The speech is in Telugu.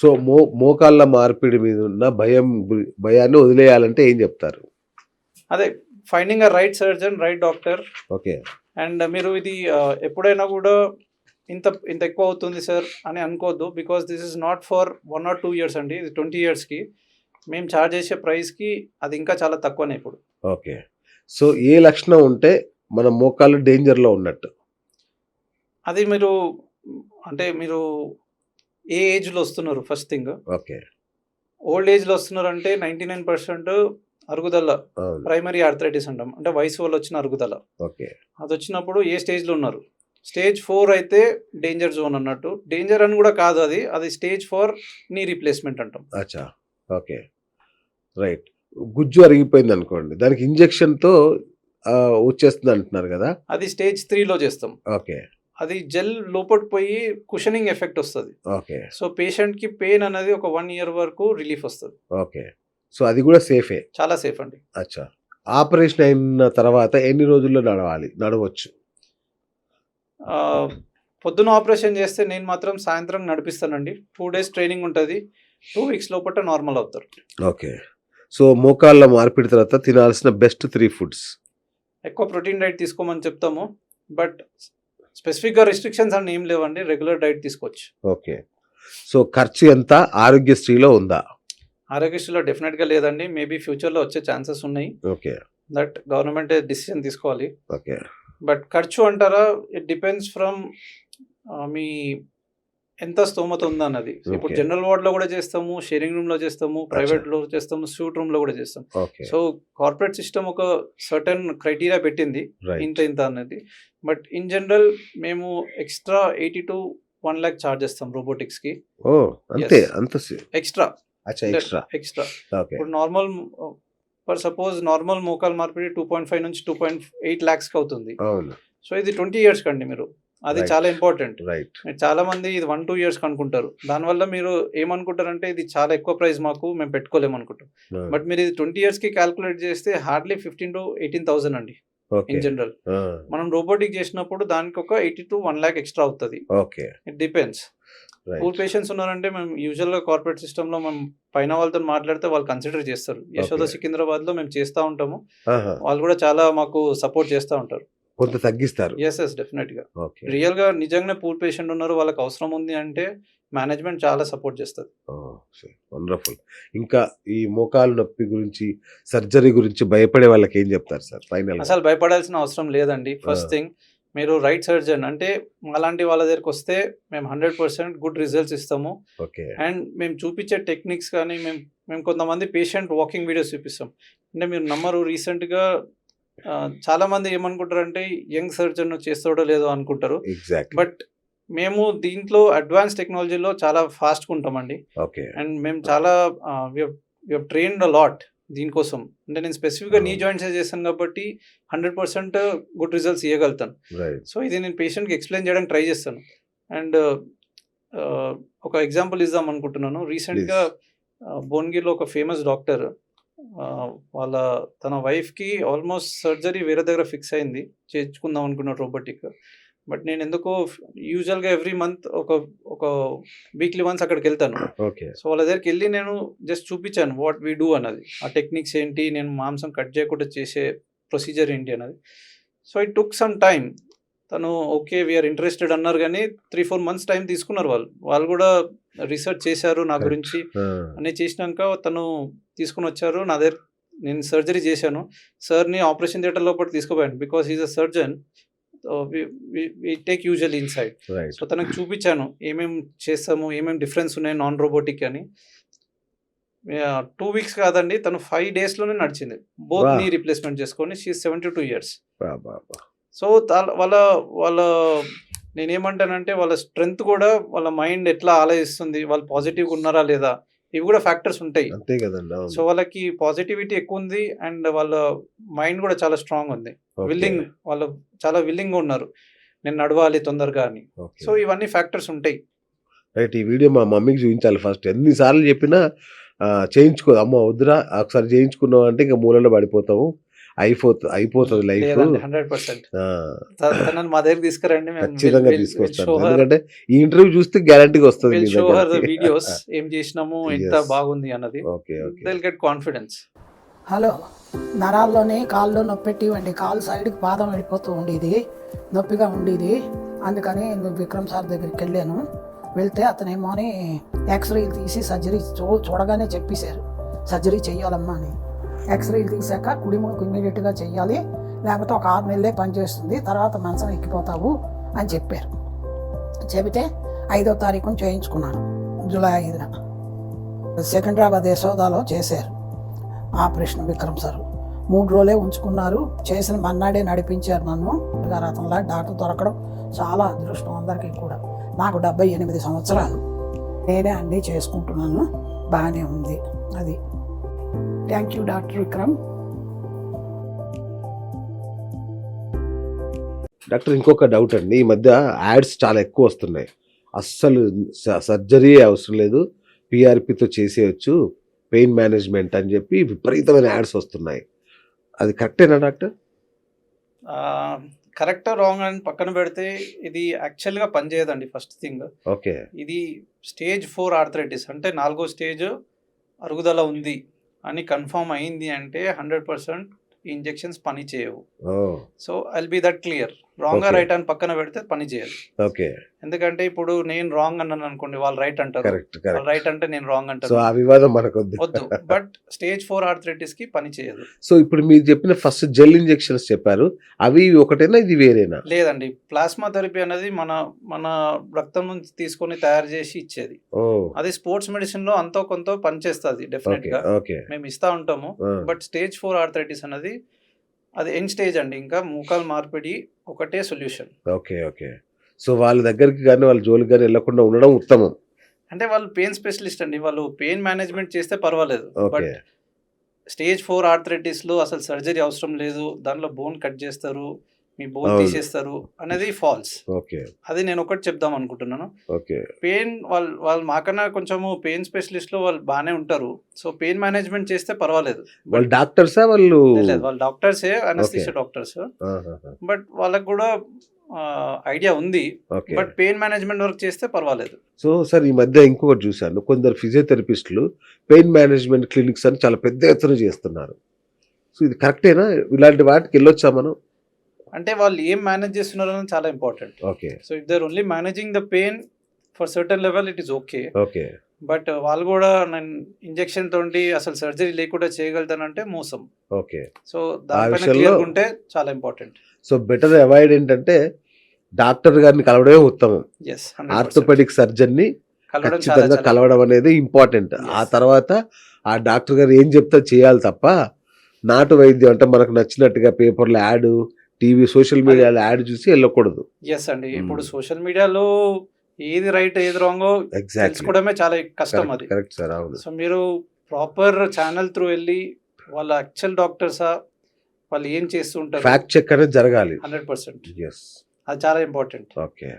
సో మో మోకాళ్ళ మార్పిడి మీద ఉన్న భయం భయాన్ని వదిలేయాలంటే ఏం చెప్తారు? అదే finding a right surgeon right doctor okay. And మీరు ఇది ఎప్పుడైనా కూడా ఇంత ఇంత ఎక్కువ అవుతుంది సార్ అని అనుకోవద్దు. Because this is not for one or two years అండి. ఇది ట్వంటీ ఇయర్స్కి మేము ఛార్జ్ చేసే ప్రైస్కి అది ఇంకా చాలా తక్కువనే ఇప్పుడు. ఓకే. సో ఏ లక్షణం ఉంటే మన మోకాళ్ళు డేంజర్లో ఉన్నట్టు? అది మీరు అంటే మీరు ఏ ఏజ్లో వస్తున్నారు ఫస్ట్ థింగ్? ఓకే. ఓల్డ్ ఏజ్లో వస్తున్నారు అంటే నైంటీ నైన్ పర్సెంట్ అరుగుదల ప్రైమరీ ఆర్థరైటిస్ అంటాం. అంటే వయసు వల్ల వచ్చిన అరుగుదల. ఓకే. అది వచ్చినప్పుడు ఏ స్టేజ్లో ఉన్నారు? స్టేజ్ ఫోర్ అయితే డేంజర్ జోన్ అన్నట్టు. డేంజర్ అని కూడా కాదు అది. అది స్టేజ్ ఫోర్ నీ రీప్లేస్మెంట్ అంటాం. అచ్చా. ఓకే. రైట్. గుజ్జు అరిగిపోయింది అనుకోండి. దానికి ఇంజెక్షన్తో వచ్చేస్తుంది అంటున్నారు కదా? అది స్టేజ్ త్రీలో చేస్తాం. ఓకే. అది జెల్ లోపలికి పోయి కుషనింగ్ ఎఫెక్ట్ వస్తుంది. ఓకే. సో పేషెంట్కి పెయిన్ అనేది ఒక వన్ ఇయర్ వరకు రిలీఫ్ వస్తుంది. ఓకే. సో అది కూడా సేఫే? చాలా సేఫ్ అండి. అచ్చా. ఆపరేషన్ అయిన తర్వాత ఎన్ని రోజుల్లో నడవాలి? నడవచ్చు? ఆ, పొద్దున ఆపరేషన్ చేస్తే నేను మాత్రం సాయంత్రం నడిపిస్తానండి. టూ డేస్ ట్రైనింగ్ ఉంటుంది. టూ వీక్స్ లోపల నార్మల్ అవుతారు. ఓకే. సో మోకాళ్ళ మార్పిడి తర్వాత తినాల్సిన బెస్ట్ త్రీ ఫుడ్స్? ఎక్కువ ప్రోటీన్ డైట్ తీసుకోమని చెప్తాము. బట్ స్పెసిఫిక్గా రెస్ట్రిక్షన్స్ అని ఏం లేవండి రెగ్యులర్ డైట్ తీసుకోవచ్చు. ఓకే. సో ఖర్చు ఎంత? ఆరోగ్యశ్రీలో ఉందా? ఆరోగ్యశ్రీలో డెఫినెట్గా లేదండి. మేబీ ఫ్యూచర్లో వచ్చే ఛాన్సెస్ ఉన్నాయి. ఓకే. దట్ గవర్నమెంట్ డిసిషన్ తీసుకోవాలి. ఓకే. బట్ ఖర్చు అంటారా? ఇట్ డిపెండ్స్ ఫ్రమ్ మీ ఎంత స్తోమత ఉందన్నది. ఇప్పుడు. జనరల్ వార్డ్లో కూడా చేస్తాము షేరింగ్ రూమ్లో చేస్తాము ప్రైవేట్లో చేస్తాము సూట్ రూమ్లో కూడా చేస్తాం. సో కార్పొరేట్ సిస్టమ్ ఒక సర్టన్ క్రైటీరియా పెట్టింది ఇంత ఇంత అనేది బట్ ఇన్ జనరల్ మేము extra eighty to one lakh charge చేస్తాం రోబోటిక్స్కి. ఓ అంతే ఎక్స్ట్రా. ఎక్స్ట్రా. ఎక్స్ట్రా. ఇప్పుడు నార్మల్ ఫర్ సపోజ్ నార్మల్ మోకాల్ మార్పిడి టూ పాయింట్ ఫైవ్ నుంచి టూ పాయింట్ ఎయిట్ ల్యాక్స్కి అవుతుంది. అవును. సో ఇది ట్వంటీ ఇయర్స్ కండి మీరు. అది. చాలా ఇంపార్టెంట్ రైట్ చాలా మంది ఇది వన్ టూ ఇయర్స్ అనుకుంటారు దానివల్ల మీరు ఏమనుకుంటారంటే ఇది చాలా ఎక్కువ ప్రైస్ మాకు మేము పెట్టుకోలేము అనుకుంటాం బట్ మీరు ఇది ట్వంటీ ఇయర్స్కి క్యాల్కులేట్ చేస్తే hardly fifteen to eighteen thousand అండి. ఇన్ జనరల్ మనం రోబోటిక్ చేసినప్పుడు దానికి ఒక eighty to one lakh extra అవుతుంది. Okay it depends poor patients ఉన్నారంటే మేము యూజువల్గా కార్పొరేట్ సిస్టంలో మేము పైన వాళ్ళతో మాట్లాడితే వాళ్ళు కన్సిడర్ చేస్తారు. యశోద Okay. సికింద్రాబాద్లో మేము చేస్తూ ఉంటాము. వాళ్ళు కూడా చాలా మాకు సపోర్ట్ చేస్తూ ఉంటారు. కొంత తగ్గిస్తారు. ఎస్ ఎస్ డెఫినెట్గా ఓకే. రియల్గా నిజంగానే పూర్ పేషెంట్ ఉన్నారు వాళ్ళకి అవసరం ఉంది అంటే మేనేజ్మెంట్ చాలా సపోర్ట్ చేస్తుంది. వండర్ఫుల్ ఇంకా ఈ మోకాలు నొప్పి గురించి సర్జరీ గురించి భయపడే వాళ్ళకి ఏం చెప్తారు సార్? ఫైనల్ అసలు భయపడాల్సిన అవసరం లేదండి. ఫస్ట్. థింగ్ మీరు రైట్ సర్జన్ అంటే అలాంటి వాళ్ళ దగ్గరికి వస్తే మేము హండ్రెడ్ పర్సెంట్ గుడ్ రిజల్ట్స్ ఇస్తాము. ఓకే. అండ్ మేము చూపించే టెక్నిక్స్ కానీ మేము మేము కొంతమంది పేషెంట్ వాకింగ్ వీడియోస్ చూపిస్తాం. అంటే మీరు నమ్మరు రీసెంట్గా చాలా మంది ఏమనుకుంటారంటే యంగ్ సర్జన్ చేస్తాడో లేదో అనుకుంటారు. ఎగ్జాక్ట్ బట్ మేము దీంట్లో అడ్వాన్స్ టెక్నాలజీలో చాలా ఫాస్ట్గా ఉంటామండి. ఓకే. అండ్ మేము చాలా ట్రైన్డ్ లాట్ దీనికోసం. అంటే నేను స్పెసిఫిక్గా నీ Hmm. జాయింట్స్ చేశాను కాబట్టి హండ్రెడ్ పర్సెంట్ గుడ్ రిజల్ట్స్ ఇవ్వగలుగుతాను సో ఇది నేను పేషెంట్కి ఎక్స్ప్లెయిన్ చేయడానికి ట్రై చేస్తాను. అండ్ ఒక ఎగ్జాంపుల్ ఇద్దాం అనుకుంటున్నాను. రీసెంట్గా భువనగిరిలో ఒక ఫేమస్ డాక్టర్ వాళ్ళ తన వైఫ్కి ఆల్మోస్ట్ సర్జరీ వేరే దగ్గర ఫిక్స్ అయింది. చేర్చుకుందాం అనుకున్నాడు రోబోటిక్. బట్ నేను ఎందుకో యూజువల్గా ఎవ్రీ మంత్ ఒక ఒక వీక్లీ వన్స్ అక్కడికి వెళ్తాను. ఓకే. సో వాళ్ళ దగ్గరికి వెళ్ళి నేను జస్ట్ చూపించాను వాట్ వీ డూ అన్నది. ఆ టెక్నిక్స్ ఏంటి నేను మాంసం కట్ చేయకుండా చేసే ప్రొసీజర్ ఏంటి అన్నది. So it took some time తను ఓకే వీఆర్ ఇంట్రెస్టెడ్ అన్నారు కానీ త్రీ ఫోర్ మంత్స్ టైం తీసుకున్నారు వాళ్ళు. వాళ్ళు కూడా రీసెర్చ్ చేశారు నా. గురించి. అన్నీ చేసినాక తను తీసుకుని వచ్చారు. నా దగ్గర నేను సర్జరీ చేశాను. సార్ని ఆపరేషన్ థియేటర్ లోపల తీసుకుపోయాను because is a surgeon take usual inside so తనకు చూపించాను ఏమేం చేస్తాము ఏమేం డిఫరెన్స్ ఉన్నాయి నాన్ రోబోటిక్ అని. టూ వీక్స్ కాదండి తను ఫైవ్ డేస్లోనే నడిచింది. బోత్. నీ రీప్లేస్మెంట్ చేసుకొని she seventy two years so వాళ్ళ వాళ్ళ నేనేమంటానంటే వాళ్ళ స్ట్రెంగ్త్ కూడా వాళ్ళ మైండ్ ఎట్లా ఆలోచిస్తుంది వాళ్ళు పాజిటివ్గా ఉన్నారా లేదా ఇవి కూడా ఫ్యాక్టర్స్ ఉంటాయి. అంతే కదండి. సో వాళ్ళకి పాజిటివిటీ ఎక్కువ ఉంది అండ్ వాళ్ళ మైండ్ కూడా చాలా స్ట్రాంగ్ ఉంది. విల్లింగ్ వాళ్ళు చాలా విల్లింగ్గా ఉన్నారు. నేను నడవాలి తొందరగా అని. సో ఇవన్నీ ఫ్యాక్టర్స్ ఉంటాయి. రైట్ ఈ వీడియో మా మమ్మీకి చూపించాలి ఫస్ట్. ఎన్నిసార్లు చెప్పినా చేయించుకో అమ్మ వద్దురా ఒకసారి చేయించుకున్నావు అంటే ఇంకా మూలలో పడిపోతాము అయిపోతుంది అయిపోతుంది లైఫ్. Hundred percent. మా దగ్గర తీసుకురండి ఖచ్చితంగా తీసుకొస్తాను. ఎందుకంటే ఈ ఇంటర్వ్యూ చూస్తే గ్యారంటీగా వస్తుంది మీ షో హర్ ద దగ్గరికి. వీడియోస్ ఏం చేసినాము ఎంత. బాగుంది అన్నది. Okay okay. They'll get confidence hello. నరాల్లోనే కాళ్ళు నొప్పి పెట్టివ్వండి కాలు సైడ్కి పాదం వెళ్ళిపోతూ ఉండేది. నొప్పిగా ఉండేది. అందుకని నేను విక్రమ్ సార్ దగ్గరికి వెళ్ళాను. వెళ్తే అతనేమో అని ఎక్స్రేలు తీసి సర్జరీ చూ చూడగానే చెప్పేశారు. సర్జరీ చెయ్యాలమ్మా అని. ఎక్స్రేలు తీసాక కుడి ఇమీడియట్గా చేయాలి. లేకపోతే ఒక ఆరు నెలలే పనిచేస్తుంది తర్వాత మంచం ఎక్కిపోతావు అని చెప్పారు. చెబితే ఐదో తారీఖున చేయించుకున్నాను. జూలై ఐదున. సికింద్రాబాద్ యశోదాలో చేశారు. Operation Vikram sir. మూడు రోజులే ఉంచుకున్నారు. చేసిన మన్నాడే నడిపించారు నన్ను. గారు డాక్టర్ దొరకడం చాలా అదృష్టం అందరికీ కూడా. నాకు డెబ్బై ఎనిమిది సంవత్సరాలు. నేనే అన్నీ చేసుకుంటున్నాను. బాగానే ఉంది. అది thank you doctor Vikram doctor ఇంకొక డౌట్ అండి. ఈ మధ్య యాడ్స్ చాలా ఎక్కువ వస్తున్నాయి. అస్సలు సర్జరీ అవసరం లేదు. పిఆర్పితో చేసేయచ్చు. పెయిన్ మేనేజ్మెంట్ అని చెప్పి విపరీతమైన యాడ్స్ వస్తున్నాయి. అది కరెక్టేనా డాక్టర్ కరెక్ట్ రాంగ్ అని పక్కన పెడితే ఇది యాక్చువల్గా పనిచేయదండి ఫస్ట్ థింగ్ ఓకే. ఇది స్టేజ్ ఫోర్ ఆర్థరైటిస్ అంటే నాలుగో స్టేజ్ అరుగుదల ఉంది. అని కన్ఫర్మ్ అయింది అంటే హండ్రెడ్ పర్సెంట్ ఇంజెక్షన్స్ పని చేయవు. So I'll be that clear wrong. Right అని పక్కన పెడితే పని చేయదు. ఓకే ఎందుకంటే ఇప్పుడు నేను రాంగ్ అన్నాను అనుకోండి వాళ్ళు రైట్ అంటారు. కరెక్ట్ రైట్ అంటే నేను రాంగ్ సో అంటాను ఆ వివాదం మనకొద్దు. వద్దు. బట్ స్టేజ్ ఫోర్ ఆర్థరైటిస్కి పని చేయదు. సో ఇప్పుడు మీరు చెప్పిన ఫస్ట్ జెల్ ఇంజెక్షన్స్ చెప్పారు. అవి ఒకటేనా ఇది వేరేనా? లేదండి. ప్లాస్మా థెరపీ అనేది మన మన రక్తం నుంచి తీసుకొని తయారు చేసి ఇచ్చేది. అది స్పోర్ట్స్ మెడిసిన్లో అంతో కొంత పనిచేస్తుంది డెఫినెట్గా. మేము ఇస్తా ఉంటాము. బట్ స్టేజ్ ఫోర్ ఆర్థరైటిస్ అనేది అది ఎండ్ స్టేజ్ అండి. ఇంకా మూకాలు మార్పిడి ఒకటే సొల్యూషన్ ఓకే ఓకే. సో వాళ్ళ దగ్గరికి కానీ వాళ్ళ జోలికి కానీ వెళ్ళకుండా ఉండడం ఉత్తమం. అంటే వాళ్ళు పెయిన్ స్పెషలిస్ట్ అండి. వాళ్ళు పెయిన్ మేనేజ్మెంట్ చేస్తే పర్వాలేదు. బట్ స్టేజ్ ఫోర్ ఆర్థరైటిస్లో అసలు సర్జరీ అవసరం లేదు. దానిలో బోన్ కట్ చేస్తారు. మీ బోన్. తీసేస్తారు అనేది ఫాల్స్. ఓకే. అది నేను ఒకటి చెప్దాం అనుకుంటున్నాను. ఓకే. పెయిన్ వాళ్ళు వాళ్ళు మాకన్నా కొంచెము పెయిన్ స్పెషలిస్ట్లో వాళ్ళు బాగానే ఉంటారు. సో పెయిన్ మేనేజ్మెంట్ చేస్తే పర్వాలేదు. వాళ్ళు డాక్టర్సా వాళ్ళు? వాళ్ళు డాక్టర్సే అనస్థిషియా డాక్టర్స్. బట్ వాళ్ళకి కూడా ఐడియా ఉంది. బట్ పెయిన్ మేనేజ్మెంట్ వర్క్ చేస్తే పర్వాలేదు. సో సార్ ఈ మధ్య ఇంకొకటి చూశాను. కొందరు ఫిజియోథెరపిస్టులు పెయిన్ మేనేజ్మెంట్ క్లినిక్స్ అని చాలా పెద్ద ఎత్తున చేస్తున్నారు. సో ఇది కరెక్టేనా? ఇలాంటి వాటికి వెళ్ళొచ్చా మనం? అంటే వాళ్ళు ఏం మేనేజ్ చేస్తున్నారు అనేది చాలా important. Okay. So if they're only managing the pain for certain level it is okay. Okay. But వాళ్ళు కూడా నేను ఇంజెక్షన్ తోటి అసలు సర్జరీ లేకుండా చేయగలుగుతానంటే మోసం. ఓకే. సో దానిపైన ఉంటే చాలా ఇంపార్టెంట్. సో బెటర్ అవాయిడ్ ఏంటంటే డాక్టర్ గారిని కలవడమే ఉత్తమం. ఆర్థోపెడిక్ సర్జన్ని కలవడం చాలా ఖచ్చితంగా కలవడం అనేది ఇంపార్టెంట్. ఆ. తర్వాత ఆ డాక్టర్ గారు ఏం చెప్తా చేయాలి తప్ప నాటు వైద్యం అంటే మనకు నచ్చినట్టుగా పేపర్లో యాడ్ టీవీ సోషల్ మీడియాలో యాడ్ చూసి వెళ్ళకూడదు. ఎస్ అండి. ఇప్పుడు సోషల్ మీడియాలో ఏది రైట్ ఏది రాంగో తెలుసుకోవడమే చాలా కష్టం అది. కరెక్ట్ సార్ అవును. సో మీరు ప్రాపర్ ఛానల్ త్రూ వెళ్ళి వాళ్ళ యాక్చువల్ డాక్టర్సా వాళ్ళు ఏం చేస్తుంటారు ఫ్యాక్ట్ చెక్ అనేది జరగాలి. Hundred percent. అది చాలా ఇంపార్టెంట్. ఓకే